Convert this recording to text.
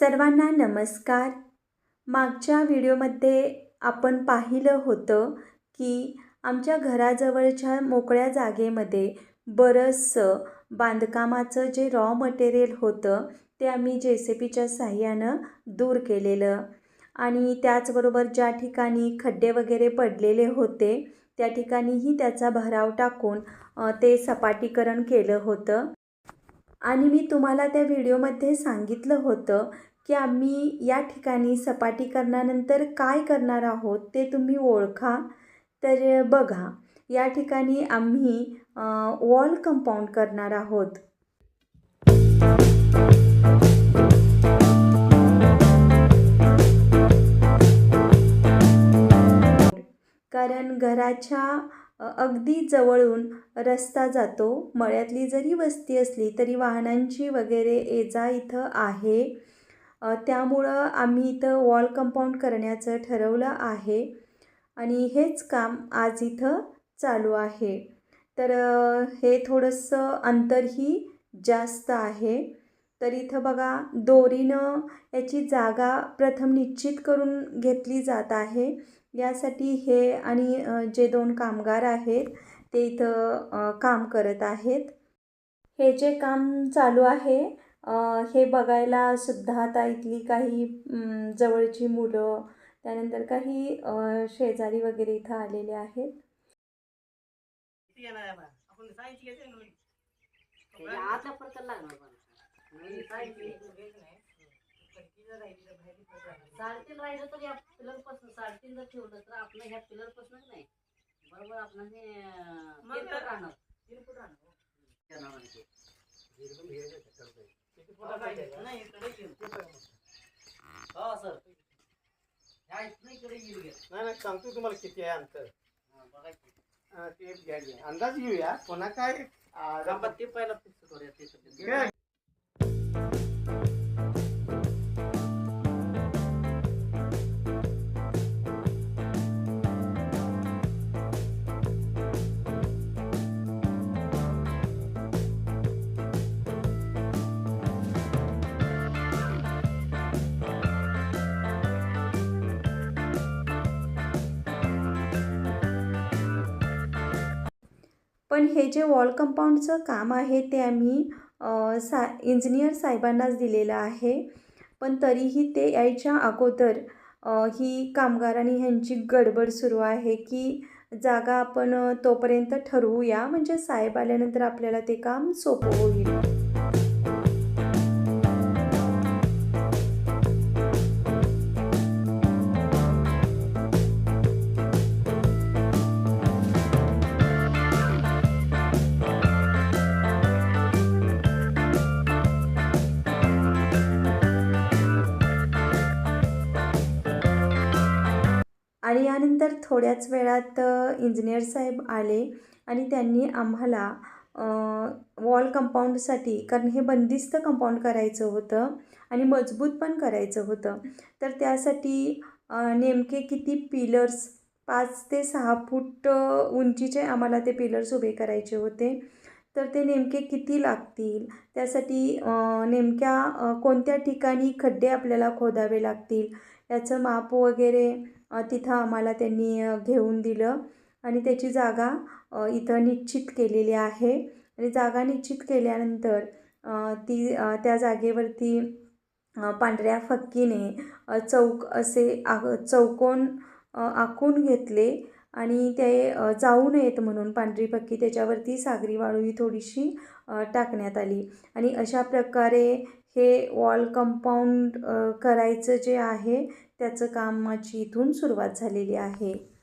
सर्वांना नमस्कार. मागच्या व्हिडिओमध्ये आपण पाहिलं होतं की आमच्या घराजवळच्या मोकळ्या जागेमध्ये बरंचसं बांधकामाचं जे रॉ मटेरियल होतं ते आम्ही जे सी पीच्या साह्यानं दूर केलेलं. आणि त्याचबरोबर ज्या ठिकाणी खड्डे वगैरे पडलेले होते त्या ठिकाणीही त्याचा भराव टाकून ते सपाटीकरण केलं होतं. आणि मी तुम्हाला त्या व्हिडिओमध्ये सांगितलं होतं की आम्ही या ठिकाणी सपाटीकरणानंतर काय करणार आहोत ते तुम्ही ओळखा. तर बघा या ठिकाणी आम्ही वॉल कंपाऊंड करणार आहोत. कारण घराच्या अगदी जवळून रस्ता जातो. मळ्यातली जरी वस्ती असली तरी वाहनांची वगैरे ये जा इथं आहे. त्यामुळं आम्ही इथं वॉल कंपाऊंड करण्याचं ठरवलं आहे. आणि हेच काम आज इथं चालू आहे. तर हे थोडंसं अंतरही जास्त आहे. तर इथं बघा दोरीनं याची जागा प्रथम निश्चित करून घेतली जात आहे. यासाठी हे आणि जे दोन कामगार आहेत ते इथं काम करत आहेत. हे जे काम चालू आहे हे बघायला सुद्धा आता इथली काही जवळची मुलं त्यानंतर काही शेजारी वगैरे इथं आलेले आहेत. आतला लागणार साडेतीन राहिलं तर या पिलर पासून साडेतीन जर ठेवलं तर आपलं ह्या पिलर पासूनच नाही बरोबर आपण हे अं, मग तीन फूट राहणार तीन राहणार. त्या नावाने ते. किती फुटाचं नाही, इकडे येईल. हो सर ह्या इथनं इकडे येईल नाही नाही सांगतो तुम्हाला किती आहे अंतर बघा अं, ते घ्या घ्या. अंदाज घेऊया पुन्हा काय पहिला करूया, ते? पण हे जे वॉल कंपाऊंडचं काम आहे ते आम्ही सा इंजिनियर साहेबांनाच दिलेलं आहे. पण तरीही ते यायच्या अगोदर ही कामगारांनी ह्यांची गडबड सुरू आहे की जागा आपण तोपर्यंत ठरवूया. म्हणजे साहेब आल्यानंतर आपल्याला ते काम सोपं होईल. आणि यानंतर थोड्याच वेळात इंजिनियर साहेब आले आणि त्यांनी आम्हाला वॉल कंपाऊंडसाठी कारण हे बंदिस्त कंपाऊंड करायचं होतं आणि मजबूत पण करायचं होतं. तर त्यासाठी नेमके किती पिलर्स पाच ते सहा फूट उंचीचे आम्हाला ते पिलर्स उभे करायचे होते. तर ते नेमके किती लागतील? त्यासाठी नेमक्या कोणत्या ठिकाणी खड्डे आपल्याला खोदावे लागतील? याचं माप वगैरे तिथं आम्हाला त्यांनी घेऊन दिलं. आणि त्याची जागा इथं निश्चित केलेली आहे. आणि जागा निश्चित केल्यानंतर ती त्या जागेवरती पांढऱ्या फक्कीने चौक असे आ चौकोन आखून घेतले. आणि ते जाऊ नयेत म्हणून पांढरी फक्की त्याच्यावरती सागरी वाळू ही थोडीशी टाकण्यात आली. आणि अशा प्रकारे हे वॉल कंपाऊंड करायचं जे आहे त्याचं कामाची इथून सुरुवात झालेली आहे.